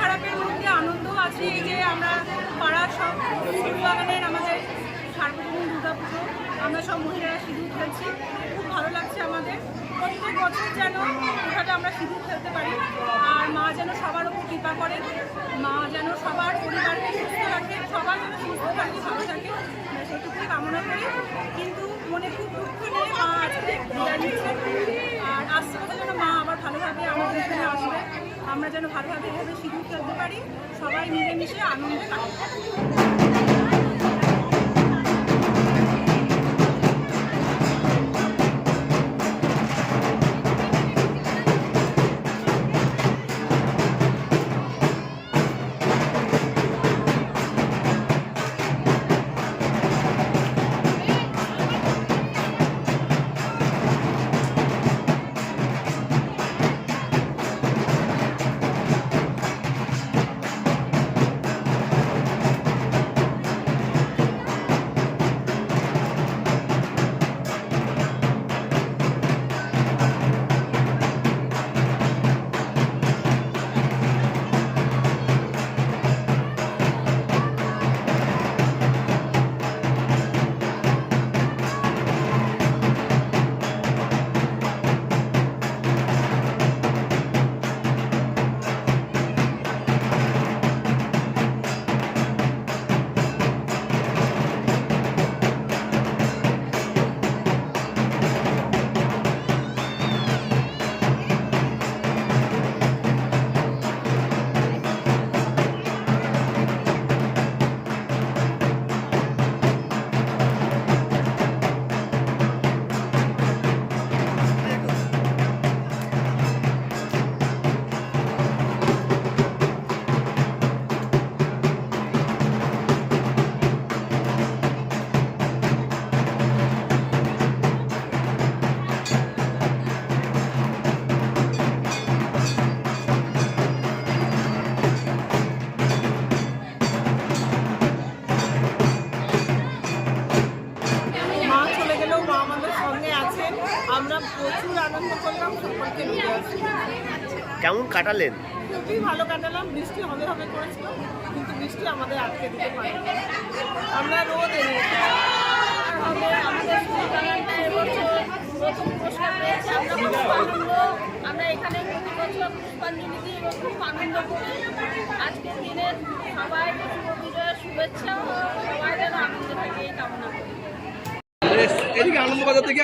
খারাপের মধ্যে আনন্দ আছে এই যে আমরা পাড়ার সব বাগানের আমাদের সার্বজনীন দুর্গা পুজো আমরা সব মহিলারা সিঁদুর খেলছি, খুব ভালো লাগছে আমাদের। প্রত্যেক বছর যেন এখানে আমরা সিঁদুর খেলতে পারি, আর মা যেন সবার উপর কৃপা করেন মা যেন সবার পরিবারকে সুস্থ রাখে সবার যেন সুস্থ থাকে, ভালো থাকে সেটুকুই কামনা করি। কিন্তু মনে খুব দুঃখ নিয়ে মা আজকে বিদায় আর আসছে কথা যেন মা আবার ভালোভাবে আমাদের এখানে আসবে আমরা যেন ভালোভাবে এভাবে সিঁদুর খেলতে পারি সবাই মিলেমিশে আনন্দে থাকি আমরা প্রচুর আনন্দ করলাম সকলকে আসি কেমন কাটালেন? খুবই ভালো কাটালাম বৃষ্টি হবে হবে করেছিল কিন্তু বৃষ্টি আমাদের আটকে দিতে পারে আমরা রোদ এনে আমাদের প্রথম পুরস্কার পেয়েছে আমরা খুব আনন্দ। আমরা এখানে প্রতি বছর পুষ্পাঞ্জলি দিই এবং খুব আনন্দ করি। আজকের দিনে সবাই বিজয়ের শুভেচ্ছা সবাই যেন আনন্দে থাকে এই কামনা করি। এদিকে আনন্দবাজার থেকে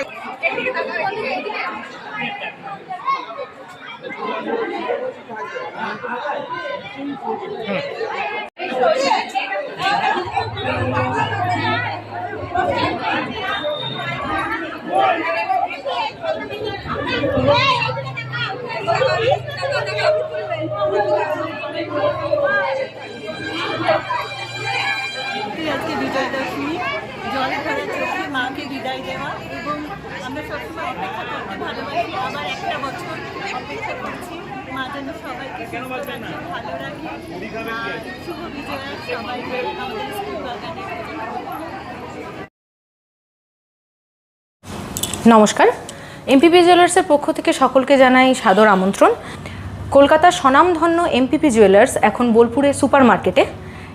আজকে বিজয় দশমী জল ভরা চোখে মাকে বিদায় দেওয়া এবং আমরা সবসময় অপেক্ষা করতে ভালোবাসি আবার একটা বছর অপেক্ষা করছি মা যেন সবাইকে সুস্থ রাখে ভালো রাখি নমস্কার। এমপিপি জুয়েলার্সের পক্ষ থেকে সকলকে জানাই সাদর আমন্ত্রণ। কলকাতার স্বনামধন্য এমপিপি জুয়েলার্স এখন বোলপুরে সুপার মার্কেটে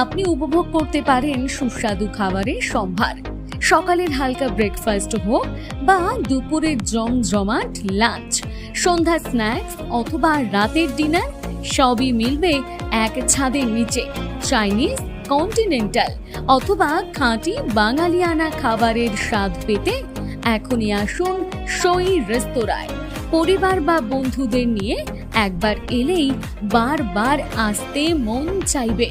আপনি উপভোগ করতে পারেন সুস্বাদু খাবারের সম্ভার। সকালের হালকা ব্রেকফাস্ট হোক বা দুপুরের জমজমাট লাঞ্চ সন্ধ্যা স্ন্যাক্স অথবা রাতের ডিনার সবই মিলবে এক ছাদের নিচে। চাইনিজ কন্টিনেন্টাল অথবা খাঁটি বাঙালিয়ানা খাবারের স্বাদ পেতে এখনই আসুন সই রেস্তোরাঁয়। পরিবার বা বন্ধুদের নিয়ে একবার এলেই বারবার আসতে মন চাইবে।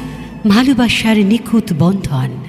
ভালোবাসার নিখুঁত বন্ধন।